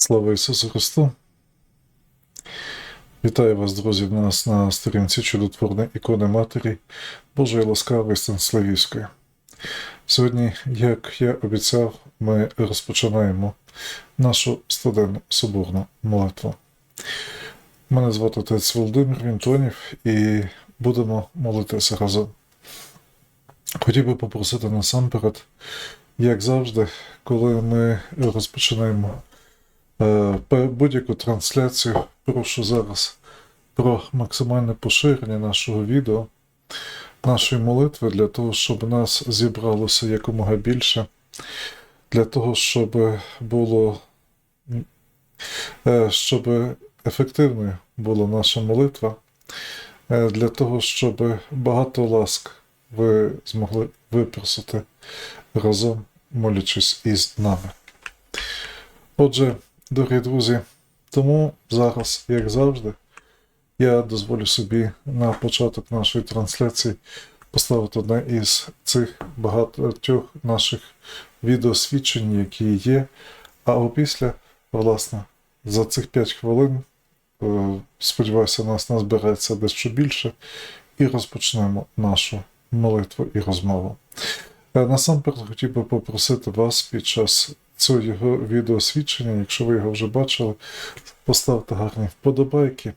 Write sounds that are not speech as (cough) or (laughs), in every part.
Слава Ісусу Христу! Вітаю вас, друзі, в нас на сторінці чудотворної ікони Матері Божої ласкавої Станиславівської. Сьогодні, як я обіцяв, ми розпочинаємо нашу студенну соборну молитву. Мене звати отець Володимир Вінтонів і будемо молитися разом. Хотів би попросити насамперед, як завжди, коли ми розпочинаємо будь-яку трансляцію, прошу зараз про максимальне поширення нашого відео, нашої молитви, для того, щоб нас зібралося якомога більше, для того, щоб було е, щоб ефективною була наша молитва, е, для того, щоб багато ласк ви змогли випросити разом, молячись із нами. Отже, дорогі друзі, тому зараз, як завжди, я дозволю собі на початок нашої трансляції поставити одне із цих багатьох наших відеосвідчень, які є. А опісля, власне, за цих 5 хвилин, е, сподіваюся, нас назбереться дещо більше, і розпочнемо нашу молитву і розмову. Е, Насамперед хотів би попросити вас під час цього його відеосвідчення, якщо ви його вже бачили, поставте гарні вподобайки,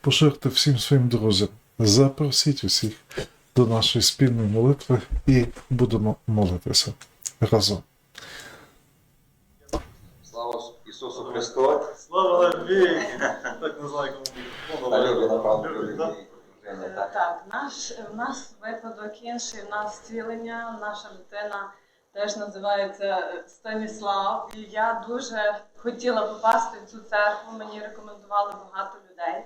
поширте всім своїм друзям, запросіть усіх до нашої спільної молитви і будемо молитися разом. Слава Ісусу Христу! Слава навіки! Так не знаю, кому так. Наш, у нас випадок інший, у нас зцілення, наша дитина теж називається е, Станіслав. І я дуже хотіла попасти в цю церкву, мені рекомендували багато людей.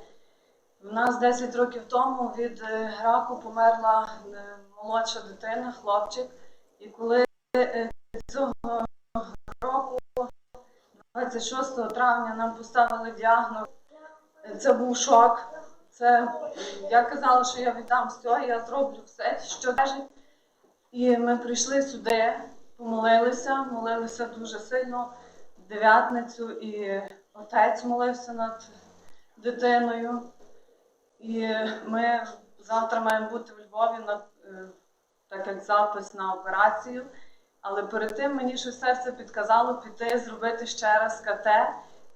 У нас 10 років тому від е, раку померла е, молодша дитина, хлопчик. І коли цього року, 26 травня, нам поставили діагноз, це був шок. Це я казала, що я віддам все, я зроблю все, що кажуть. І ми прийшли сюди, помолилися, молилися дуже сильно дев'ятницю, і отець молився над дитиною. І ми завтра маємо бути в Львові, на, е, так як запис на операцію. Але перед тим мені щось серце підказало піти, зробити ще раз КТ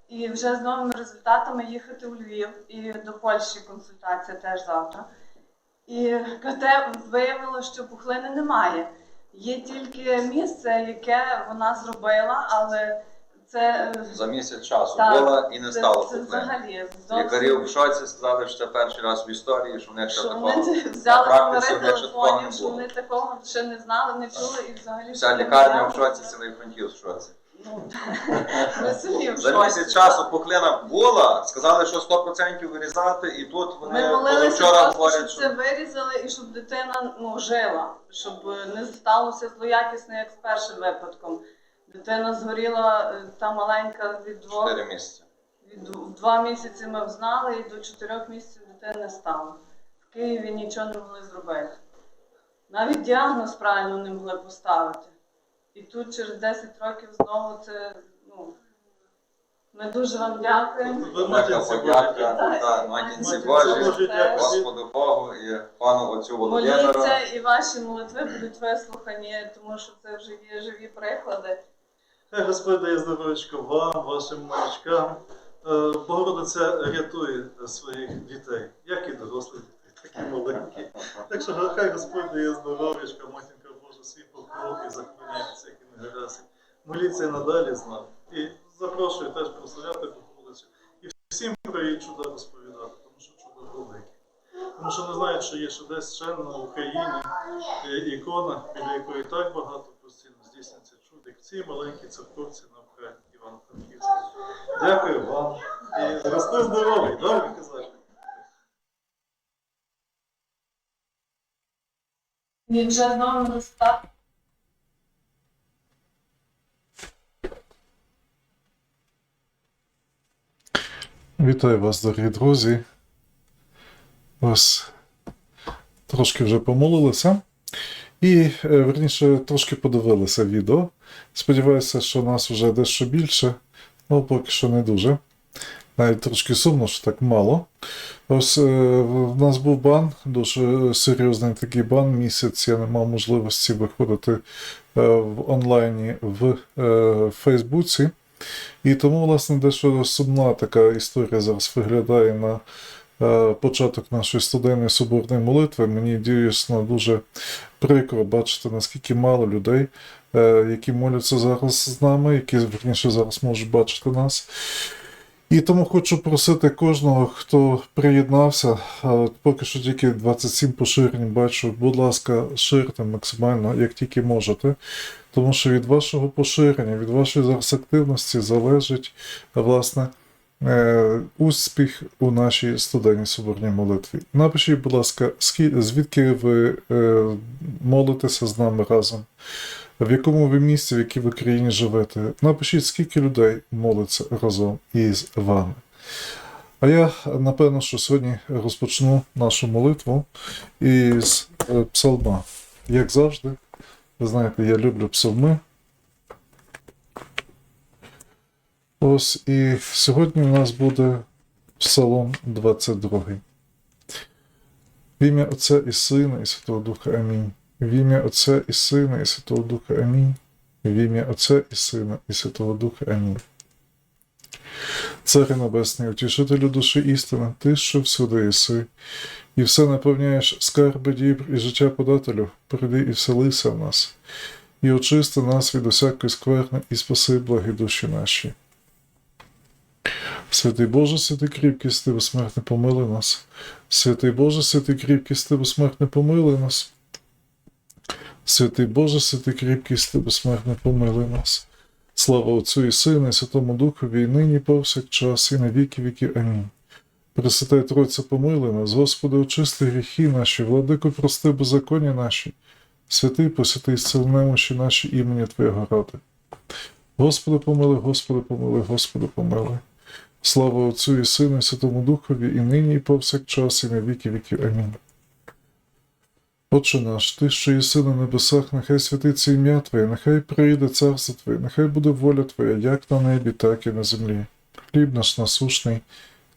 і вже з новими результатами їхати у Львів і до Польщі консультація теж завтра. І КТ виявило, що пухлини немає. Є тільки місце, яке вона зробила, але це е, За місяць часу Так, була і не це, стало це проблем. взагалі Лікарі в шоці сказали, що це перший раз в історії, що в них ще такого. вони (laughs) взяли практиці телефонів, що вони такого ще не знали, не чули і взагалі Вся лікарня в шоці, цілий фронтів в шоці. Ну, ми самі в За шоці. місяць часу пухлина була, сказали, що 100% вирізати, і тут вони Ми молилися позавчора просто, говорять, щоб це вирізали і щоб дитина ну, жила, щоб не сталося злоякісне, як з першим випадком. Дитина згоріла е, та маленька від двох 4 місяці. від дв- два місяці ми взнали, і до чотирьох місяців дитини не стало. В Києві нічого не могли зробити. Навіть діагноз правильно не могли поставити. І тут через 10 років знову це. Ну, ми дуже вам дякуємо. Ви Така матінці подяка Божі. та, матінці Матінці Божій, Божій, дякую. Господу Богу і пану отцю Моліться, і ваші молитви будуть вислухані, тому що це вже є живі приклади. Хай Господь дає здоров'ячко вам, вашим малючкам. Е, Богородиця рятує своїх дітей, як і дорослих дітей, так і маленькі. Так що хай Господь дає здоров'ячко, матінка Божа, свій і захороняє всіх і негаразів. Моліться надалі з нами. І запрошую теж прославляти Богородицю. І всім про її чуда розповідати, тому що чудо велике. Тому що не знають, що є ще десь ще на Україні е, ікона, біля якої так багато постійно здійснюється чуд, як в цій маленькій церковці на Україні Івано-Франківській. Дякую вам. І рости здоровий, добре казати. І вже знову результат. Вітаю вас, дорогі друзі. Ось трошки вже помолилися. І, е, верніше, трошки подивилися відео. Сподіваюся, що нас вже дещо більше. Ну, поки що не дуже. Навіть трошки сумно, що так мало. Ось е, в нас був бан, дуже серйозний такий бан. Місяць я не мав можливості виходити е, в онлайні в е, Фейсбуці. І тому, власне, дещо сумна така історія зараз виглядає на початок нашої студенної соборної молитви. Мені дійсно дуже прикро бачити, наскільки мало людей, які моляться зараз з нами, які верніше зараз можуть бачити нас. І тому хочу просити кожного, хто приєднався, поки що тільки 27 поширень бачу, будь ласка, ширте максимально, як тільки можете. Тому що від вашого поширення, від вашої зараз активності залежить власне е, успіх у нашій студентній соборній молитві. Напишіть, будь ласка, звідки ви е, молитеся з нами разом, в якому ви місці, в якій ви країні живете. Напишіть, скільки людей молиться разом із вами. А я напевно, що сьогодні розпочну нашу молитву із е, псалма. Як завжди, ви знаєте, я люблю псалми. Ось і сьогодні у нас буде Псалом 22. В ім'я Отця і Сина, і Святого Духа Амінь. В ім'я Отця і Сина, і Святого Духа Амінь. В ім'я Отця і Сина, і Святого Духа Амінь. Царе Небесний, утішителю душі істини, ти, що всюди єси, і все наповняєш скарби дібр і життя подателю, прийди і вселися в нас, і очисти нас від усякої скверни, і спаси благі душі наші. Святий Боже, святий кріпкий, стиво смертне помили нас. Святий Боже, святий кріпкий, стиво смертне помили нас. Святий Боже, святий кріпкий, стиво смертне помили нас. Слава Отцю і Сину, і Святому Духові, і нині, повсякчас, і на віки віків. Амінь. Пресвятай Тройця, помили нас, Господи, очисти гріхи наші, владико, прости беззаконня наші, святий, посвятий зціл немощі наші імені Твоєго ради. Господи, помили, Господи, помили, Господи, помили. Слава Отцю і Сину, і Святому Духові, і нині, і повсякчас, і на віки віків. Амінь. Отче наш, Ти, що єси на небесах, нехай святиться ім'я Твоє, нехай прийде царство Твоє, нехай буде воля Твоя, як на небі, так і на землі. Хліб наш насушний,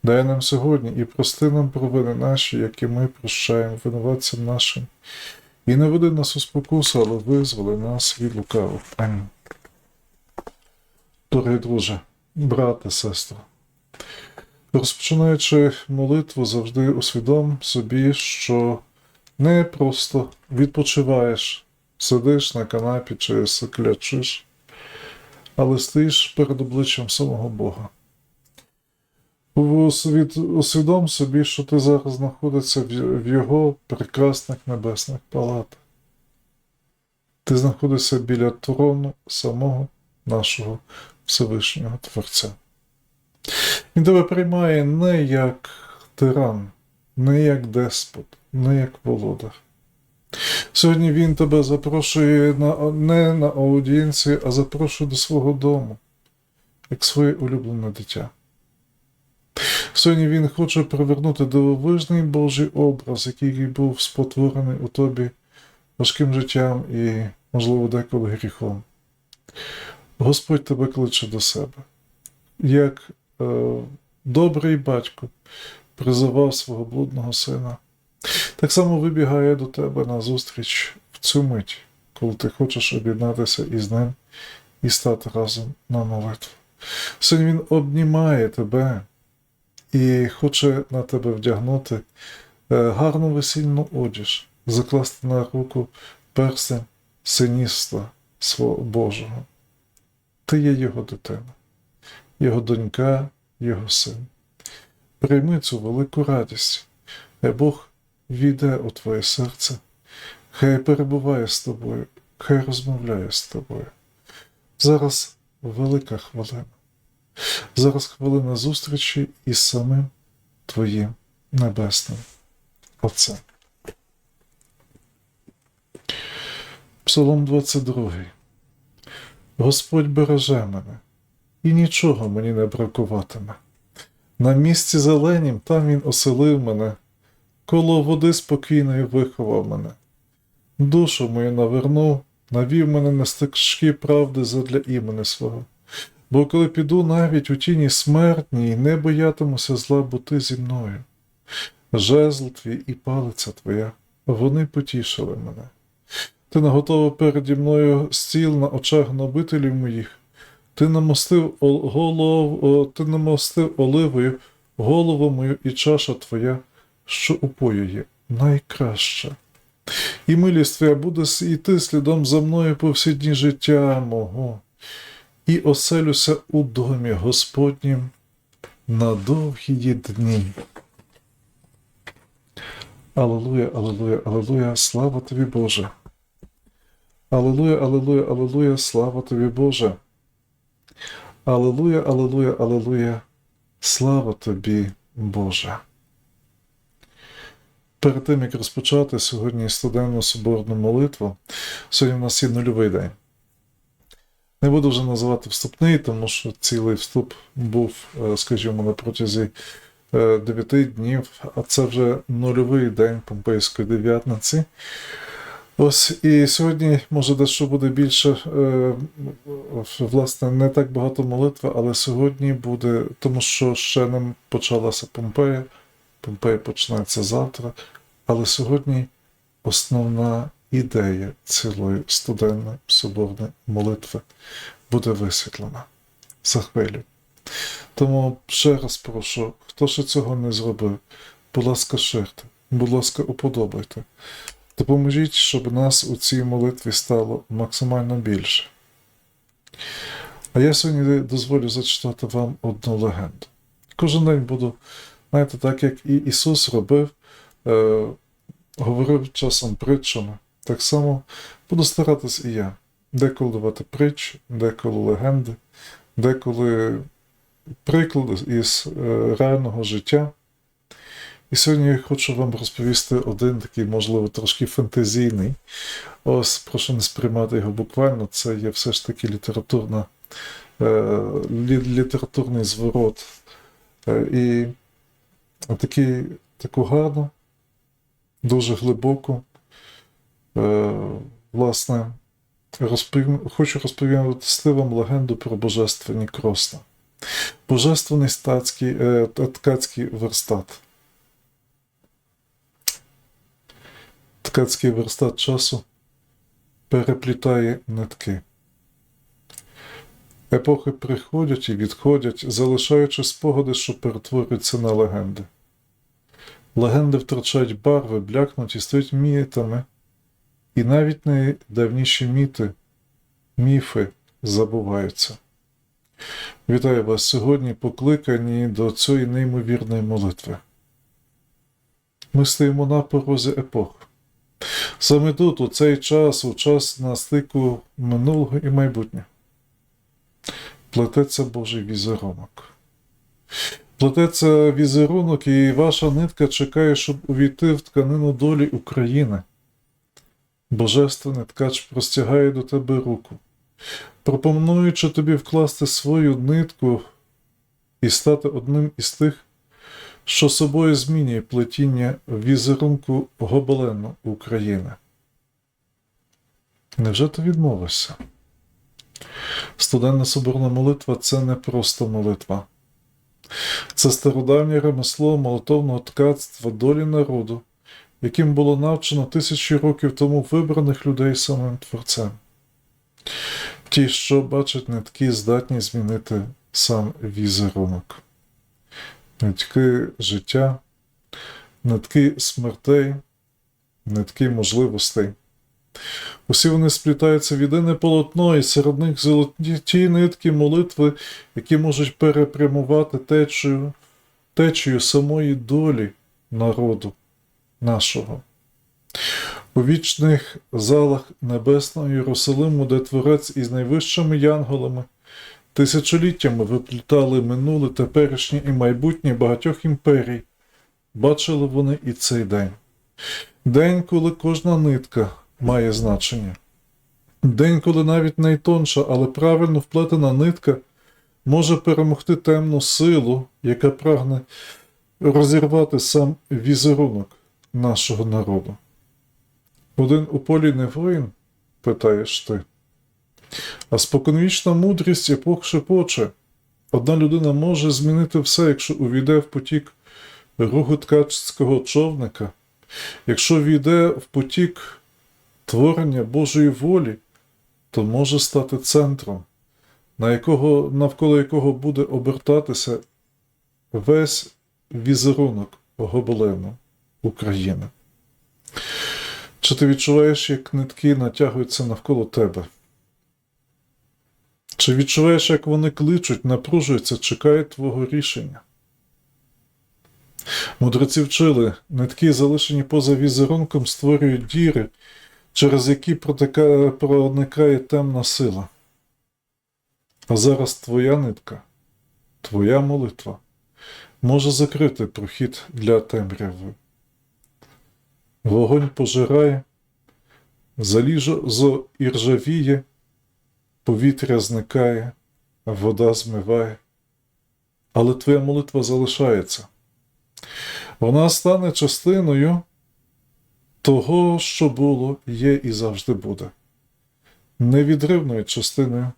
дай нам сьогодні і прости нам провини наші, які ми прощаємо винуватцям нашим. І не веди нас у спокусу, але визволи нас від лукавого. Амінь. Дорогий друже, брате, сестро, розпочинаючи молитву, завжди усвідом собі, що не просто відпочиваєш, сидиш на канапі чи клячиш, але стоїш перед обличчям самого Бога. Усвід- Усвідом собі, що ти зараз знаходишся в Його прекрасних небесних палатах. Ти знаходишся біля трону самого нашого Всевишнього Творця. Він тебе приймає не як тиран, не як деспот, не як володар. Сьогодні він тебе запрошує на, не на аудієнцію, а запрошує до свого дому, як своє улюблене дитя. Сьогодні він хоче привернути дивовижний Божий образ, який був спотворений у тобі важким життям і, можливо, деколи гріхом. Господь тебе кличе до себе, як е, добрий батько призивав свого блудного сина. Так само вибігає до тебе на зустріч в цю мить, коли ти хочеш об'єднатися із ним і стати разом на молитву. Сьогодні він обнімає тебе і хоче на тебе вдягнути е, гарну весільну одіж, закласти на руку перстень синівства свого Божого. Ти є його дитина, його донька, його син. Прийми цю велику радість, хай Бог війде у твоє серце, хай перебуває з тобою, хай розмовляє з тобою. Зараз велика хвилина. Зараз хвилина зустрічі із самим Твоїм Небесним Отцем. Псалом 22. Господь береже мене, і нічого мені не бракуватиме. На місці зеленім там він оселив мене, коло води спокійної виховав мене. Душу мою навернув, навів мене на стежки правди задля імени свого. Бо коли піду навіть у тіні смертній, не боятимуся зла, бо ти зі мною. Жезл твій і палиця твоя, вони потішили мене. Ти наготовив переді мною стіл на очах набителів моїх. Ти намостив, ол- голов, ти намостив оливою голову мою і чаша твоя, що упоює, найкраща. І милість твоя буде йти слідом за мною по всі дні життя мого, і оселюся у домі Господнім на довгі дні. Аллилуйя, аллилуйя, аллилуйя, слава тобі, Боже. Аллилуйя, аллилуйя, аллилуйя, слава тобі, Боже. Аллилуйя, аллилуйя, аллилуйя, слава тобі, Боже. Перед тим, як розпочати сьогодні студенну соборну молитву, сьогодні в нас є нульовий день. Не буду вже називати вступний, тому що цілий вступ був, е, скажімо, на протязі 9 днів, а це вже нульовий день Помпейської дев'ятниці. Ось і сьогодні, може, дещо буде більше, е, власне, не так багато молитви, але сьогодні буде, тому що ще не почалася Помпея. Помпея почнеться завтра. Але сьогодні основна ідея цілої студенної соборної молитви буде висвітлена за хвилю. Тому ще раз прошу, хто ще цього не зробив, будь ласка, ширте, будь ласка, уподобайте. Допоможіть, щоб нас у цій молитві стало максимально більше. А я сьогодні дозволю зачитати вам одну легенду. Кожен день буду, знаєте, так як і Ісус робив, е, говорив часом притчами, так само буду старатись і я. Деколи давати притч, деколи легенди, деколи приклади із е, реального життя. І сьогодні я хочу вам розповісти один такий, можливо, трошки фантазійний. Ось, прошу не сприймати його буквально, це є все ж таки літературна, е, лі- літературний зворот. Е, і такий, таку гарну, дуже глибоку, е, власне, розповім, хочу розповісти вам легенду про божественні кросна. Божественний стацький, е, ткацький верстат. Ткацький верстат часу переплітає нитки. Епохи приходять і відходять, залишаючи спогади, що перетворюються на легенди. Легенди втрачають барви, блякнуть і стають мітами, і навіть найдавніші міти, міфи забуваються. Вітаю вас сьогодні, покликані до цієї неймовірної молитви. Ми стоїмо на порозі епох. Саме тут, у цей час, у час на стику минулого і майбутнього, плететься Божий візерунок. Плететься візерунок, і ваша нитка чекає, щоб увійти в тканину долі України. Божественний ткач простягає до тебе руку, пропонуючи тобі вкласти свою нитку і стати одним із тих, що собою змінює плетіння візерунку гобелену України. Невже ти відмовишся? Студенна соборна молитва це не просто молитва. Це стародавнє ремесло молотовного ткацтва долі народу, яким було навчено тисячі років тому вибраних людей самим Творцем. Ті, що бачать нитки, здатні змінити сам візерунок. Нитки життя, нитки смертей, нитки можливостей. Усі вони сплітаються в єдине полотно, і серед них золоті ті нитки молитви, які можуть перепрямувати течію, течію самої долі народу нашого. У вічних залах Небесного Єрусалиму, де Творець із найвищими янголами тисячоліттями виплітали минуле, теперішнє і майбутнє багатьох імперій, бачили вони і цей день. День, коли кожна нитка має значення. День, коли навіть найтонша, але правильно вплетена нитка може перемогти темну силу, яка прагне розірвати сам візерунок нашого народу. Один у полі не воїн, питаєш ти. А споконвічна мудрість епох шепоче. Одна людина може змінити все, якщо увійде в потік руху ткацького човника, якщо війде в потік творення Божої волі, то може стати центром, на якого, навколо якого буде обертатися весь візерунок гобелену України. Чи ти відчуваєш, як нитки натягуються навколо тебе? Чи відчуваєш, як вони кличуть, напружуються, чекають твого рішення? Мудреці вчили, нитки, залишені поза візерунком, створюють діри, через які проникає темна сила. А зараз твоя нитка, твоя молитва може закрити прохід для темряви. Вогонь пожирає, залізо іржавіє, повітря зникає, вода змиває. Але твоя молитва залишається. Вона стане частиною того, що було, є і завжди буде, невідривною частиною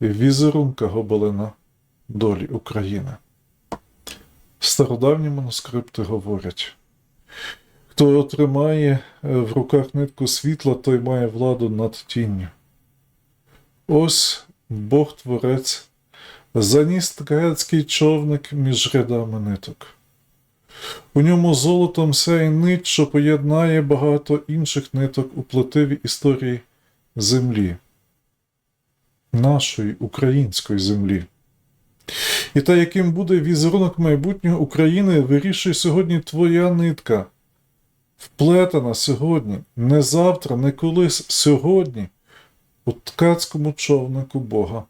візерунка гобелена долі України. Стародавні манускрипти говорять. Хто отримає е, в руках нитку світла, той має владу над тінню. Ось Бог Творець заніс ткацький човник між рядами ниток. У ньому золотом сяє нить, що поєднає багато інших ниток у плетивій історії землі, нашої української землі. І та, яким буде візерунок майбутнього України, вирішує сьогодні твоя нитка, вплетена сьогодні, не завтра, не колись, сьогодні. У ткацькому човнику Бога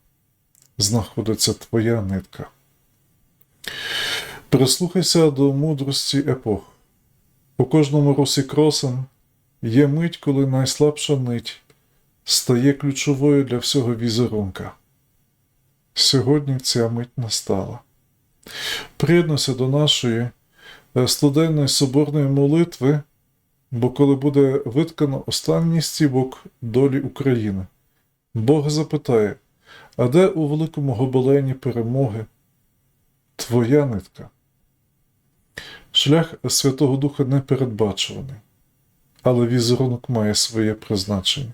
знаходиться твоя нитка. Прислухайся до мудрості епох. У кожному русі кросен є мить, коли найслабша нить стає ключовою для всього візерунка. Сьогодні ця мить настала. Приєднуйся до нашої е, студенної соборної молитви, бо коли буде виткано останній стібок долі України, Бог запитає, а де у великому гобелені перемоги твоя нитка? Шлях Святого Духа не передбачуваний, але візерунок має своє призначення.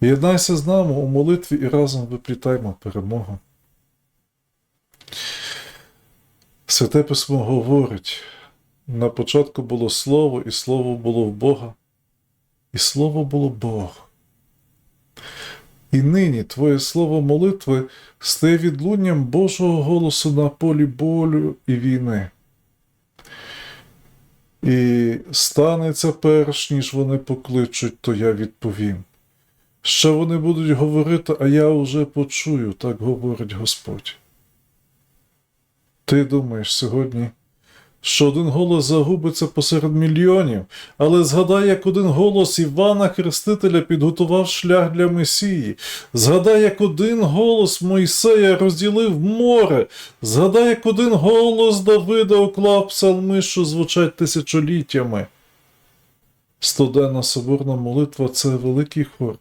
Єднайся з нами у молитві і разом виплітаймо перемогу. Святе письмо говорить: на початку було Слово, і Слово було в Бога, і Слово було Бог. І нині Твоє слово молитви стає відлунням Божого голосу на полі болю і війни. І станеться перш, ніж вони покличуть, то я відповім. Ще вони будуть говорити, а я уже почую, так говорить Господь. Ти думаєш сьогодні, що один голос загубиться посеред мільйонів, але згадай, як один голос Івана Хрестителя підготував шлях для Месії. Згадай, як один голос Мойсея розділив море. Згадай, як один голос Давида уклав псалми, що звучать тисячоліттями. Стоденна соборна молитва це великий хор,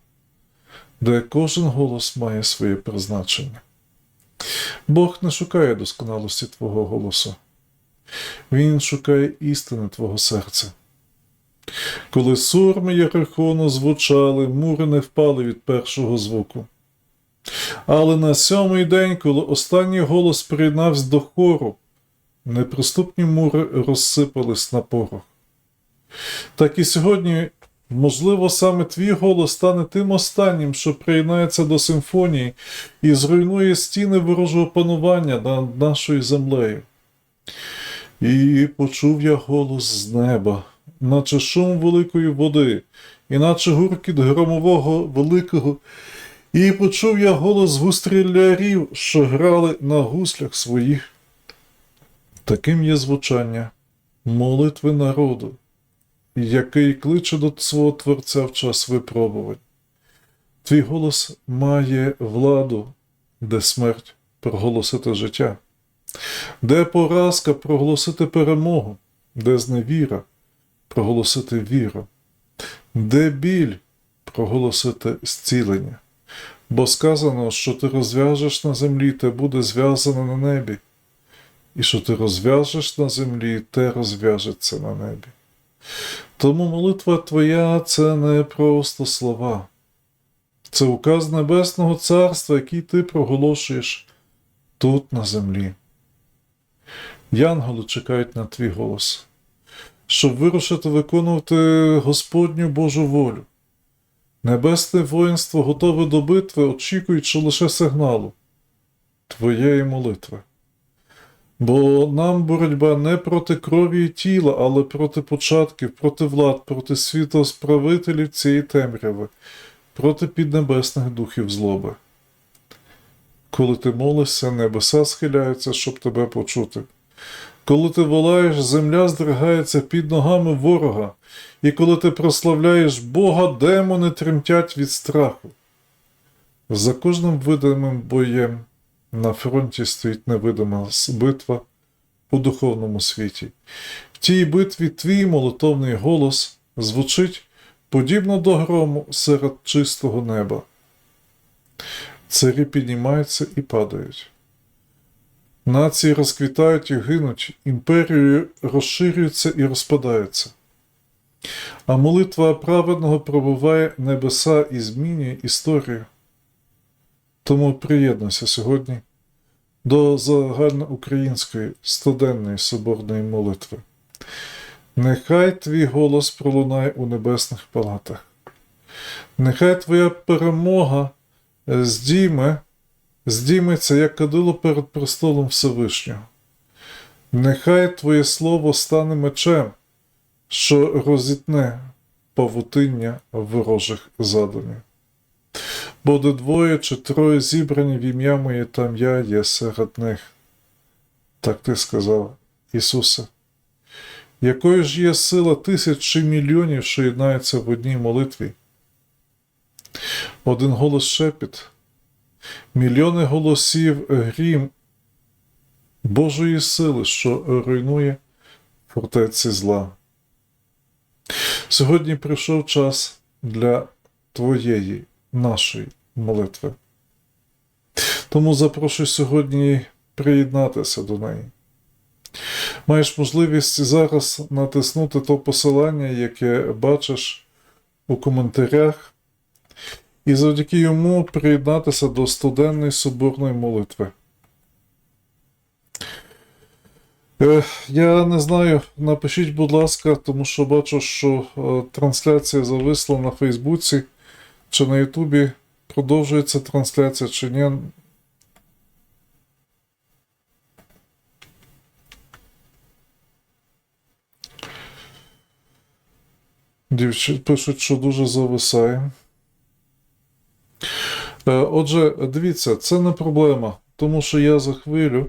де кожен голос має своє призначення. Бог не шукає досконалості Твого голосу. Він шукає істини Твого серця. Коли сурми Єрихону звучали, мури не впали від першого звуку. Але на сьомий день, коли останній голос приєднався до хору, неприступні мури розсипались на порох. Так і сьогодні, можливо, саме твій голос стане тим останнім, що приєднається до симфонії і зруйнує стіни ворожого панування над нашою землею. І почув я голос з неба, наче шум великої води, і наче гуркіт громового великого, і почув я голос густрілярів, що грали на гуслях своїх. Таким є звучання молитви народу, який кличе до свого Творця в час випробувань. Твій голос має владу, де смерть проголосити життя, де поразка проголосити перемогу, де зневіра проголосити віру, де біль проголосити зцілення, Бо сказано, що ти розв'яжеш на землі, те буде зв'язано на небі, і що ти розв'яжеш на землі, те розв'яжеться на небі. Тому молитва твоя це не просто слова, це указ Небесного Царства, який ти проголошуєш тут на землі. Янголи чекають на твій голос, щоб вирушити виконувати Господню Божу волю. Небесне воїнство готове до битви, очікуючи лише сигналу твоєї молитви. Бо нам боротьба не проти крові і тіла, але проти початків, проти влад, проти світосправителів цієї темряви, проти піднебесних духів злоби. Коли ти молишся, небеса схиляються, щоб тебе почути. Коли ти волаєш, земля здригається під ногами ворога, і коли ти прославляєш Бога, демони тремтять від страху. За кожним видимим боєм на фронті стоїть невидима битва у духовному світі. В тій битві твій молитовний голос звучить подібно до грому серед чистого неба. Царі піднімаються і падають. Нації розквітають і гинуть, імперії розширюються і розпадаються. А молитва праведного пробиває небеса і змінює історію. Тому приєднуйся сьогодні до загальноукраїнської стоденної соборної молитви. Нехай твій голос пролунає у небесних палатах. Нехай твоя перемога здійме, здійметься як кадило перед престолом Всевишнього. Нехай твоє слово стане мечем, що розітне павутиння ворожих задумів. Бо де двоє чи троє зібрані в ім'я моє, там я є серед них. Так ти сказав, Ісусе. Якою ж є сила тисяч чи мільйонів, що єднаються в одній молитві? Один голос шепіт, мільйони голосів грім Божої сили, що руйнує фортеці зла. Сьогодні прийшов час для твоєї, нашої молитви. Тому запрошую сьогодні приєднатися до неї. Маєш можливість зараз натиснути то посилання, яке бачиш у коментарях, і завдяки йому приєднатися до студенної соборної молитви. Е, Я не знаю, напишіть, будь ласка, тому що бачу, що е, трансляція зависла на Фейсбуці чи на Ютубі. Продовжується трансляція чи ні. Дівчат пишуть, що дуже зависає. Е, Отже, дивіться, це не проблема, тому що я за хвилю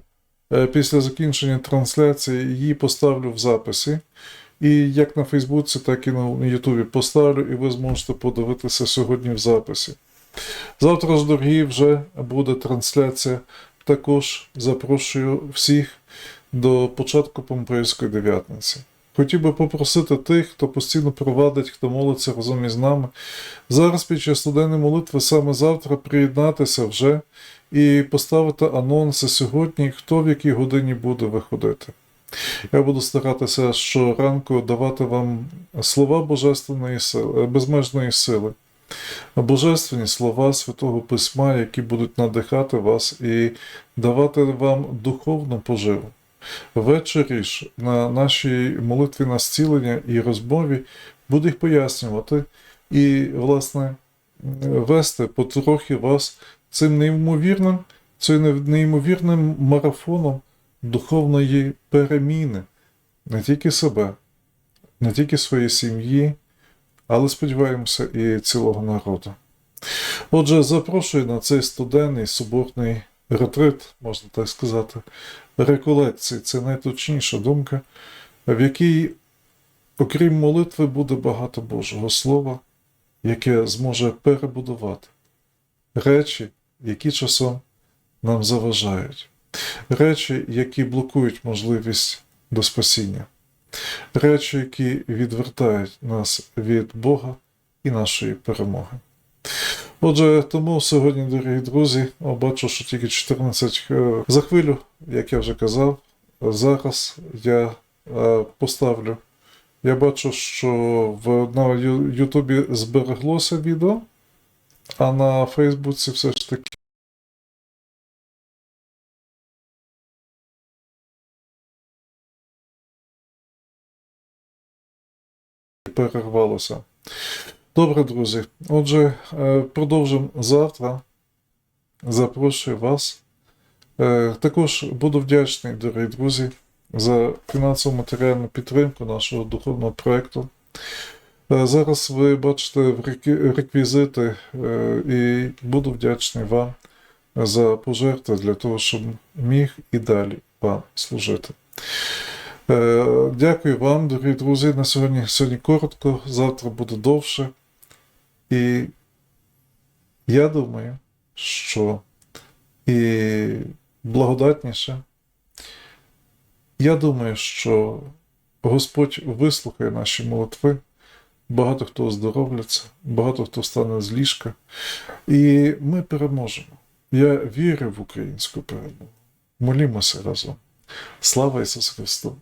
е, після закінчення трансляції її поставлю в записі. І як на Фейсбуці, так і на Ютубі поставлю, і ви зможете подивитися сьогодні в записі. Завтра ж, дорогі, вже буде трансляція. Також запрошую всіх до початку Помпейської дев'ятниці. Хотів би попросити тих, хто постійно провадить, хто молиться разом із нами. Зараз під час студенної молитви саме завтра приєднатися вже і поставити анонси сьогодні, хто в якій годині буде виходити. Я буду старатися щоранку давати вам слова божественної сили, безмежної сили, божественні слова Святого Письма, які будуть надихати вас і давати вам духовну поживу. Ввечері ж на нашій молитві на зцілення і розмові буду їх пояснювати і, власне, вести потрохи вас цим неймовірним, цим неймовірним марафоном духовної переміни не тільки себе, не тільки своєї сім'ї, але сподіваємося і цілого народу. Отже, запрошую на цей студенний соборний ретрит, можна так сказати, реколекції. Це найточніша думка, в якій, окрім молитви, буде багато Божого Слова, яке зможе перебудувати речі, які часом нам заважають, речі, які блокують можливість до спасіння, речі, які відвертають нас від Бога і нашої перемоги. Отже, тому сьогодні, дорогі друзі, бачу, що тільки 14 е, за хвилю, як я вже казав, зараз я е, поставлю. Я бачу, що в, на Ютубі збереглося відео, а на Фейсбуці все ж таки. Перервалося. Добре, друзі. Отже, е, продовжимо завтра. Запрошую вас. Е, Також буду вдячний, дорогі друзі, за фінансово матеріальну підтримку нашого духовного проєкту. Е, Зараз ви бачите реквізити і буду вдячний вам за пожертви для того, щоб міг і далі вам служити. Дякую вам, дорогі друзі. На сьогодні, сьогодні коротко, завтра буде довше. І я думаю, що і благодатніше. Я думаю, що Господь вислухає наші молитви, багато хто оздоровляться, багато хто стане з ліжка, і ми переможемо. Я вірю в українську перемогу. Молімося разом. Слава Ісусу Христу!